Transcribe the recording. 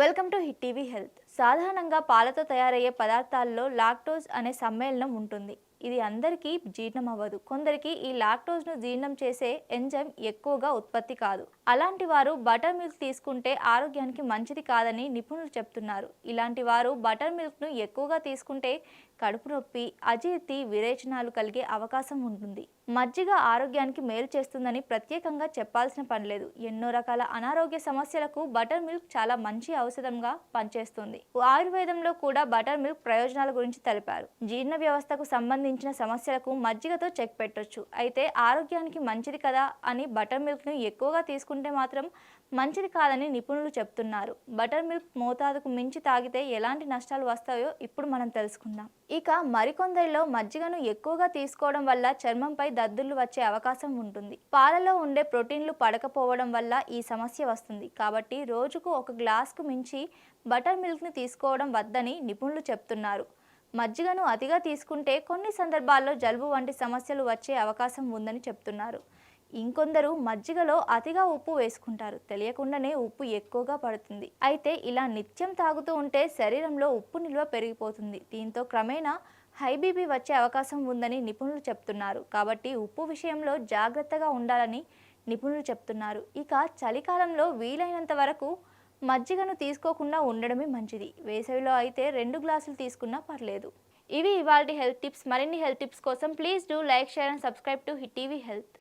Welcome to hit TV health. సాధారణంగా పాలతో తయారయ్యే పదార్థాల్లో లాక్టోజ్ అనే సమ్మేళనం ఉంటుంది. ఇది అందరికీ జీర్ణం అవ్వదు. కొందరికి ఈ లాక్టోజ్ను జీర్ణం చేసే ఎంజైమ్ ఎక్కువగా ఉత్పత్తి కాదు. అలాంటి వారు బటర్ మిల్క్ తీసుకుంటే ఆరోగ్యానికి మంచిది కాదని నిపుణులు చెప్తున్నారు. ఇలాంటి వారు బటర్ మిల్క్ను ఎక్కువగా తీసుకుంటే కడుపు నొప్పి అజీర్తి విరేచనాలు కలిగే అవకాశం ఉంటుంది. మజ్జిగ ఆరోగ్యానికి మేలు చేస్తుందని ప్రత్యేకంగా చెప్పాల్సిన పనిలేదు ఎన్నో రకాల అనారోగ్య సమస్యలకు బటర్ మిల్క్ చాలా మంచి ఔషధంగా పనిచేస్తుంది. ఆయుర్వేదంలో కూడా బటర్ మిల్క్ ప్రయోజనాల గురించి తెలిపారు. జీర్ణ వ్యవస్థకు సంబంధించి సంబంధించిన సమస్యలకు మజ్జిగతో చెక్ పెట్టొచ్చు. అయితే ఆరోగ్యానికి మంచిది కదా అని బటర్ మిల్క్ను ఎక్కువగా తీసుకుంటే మాత్రం మంచిది కాదని నిపుణులు చెప్తున్నారు. బటర్ మిల్క్ మోతాదుకు మించి తాగితే ఎలాంటి నష్టాలు వస్తాయో ఇప్పుడు మనం తెలుసుకుందాం. ఇక మరికొందరిలో మజ్జిగను ఎక్కువగా తీసుకోవడం వల్ల చర్మంపై దద్దుర్లు వచ్చే అవకాశం ఉంటుంది. పాలలో ఉండే ప్రోటీన్లు పడకపోవడం వల్ల ఈ సమస్య వస్తుంది. కాబట్టి రోజుకు ఒక గ్లాస్కు మించి బటర్ మిల్క్ని తీసుకోవడం వద్దని నిపుణులు చెప్తున్నారు. మజ్జిగను అతిగా తీసుకుంటే కొన్ని సందర్భాల్లో జలుబు వంటి సమస్యలు వచ్చే అవకాశం ఉందని చెప్తున్నారు. ఇంకొందరు మజ్జిగలో అతిగా ఉప్పు వేసుకుంటారు. తెలియకుండానే ఉప్పు ఎక్కువగా పడుతుంది. అయితే ఇలా నిత్యం తాగుతూ ఉంటే శరీరంలో ఉప్పు నిల్వ పెరిగిపోతుంది. దీంతో క్రమేణా హై బీపీ వచ్చే అవకాశం ఉందని నిపుణులు చెప్తున్నారు. కాబట్టి ఉప్పు విషయంలో జాగ్రత్తగా ఉండాలని నిపుణులు చెప్తున్నారు. ఇక చలికాలంలో వీలైనంత వరకు మజ్జిగను తీసుకోకుండా ఉండడమే మంచిది. వేసవిలో అయితే రెండు గ్లాసులు తీసుకున్నా పర్లేదు. ఇవి ఇవాళ హెల్త్ టిప్స్. మరిన్ని హెల్త్ టిప్స్ కోసం please do like share and subscribe to hit TV health.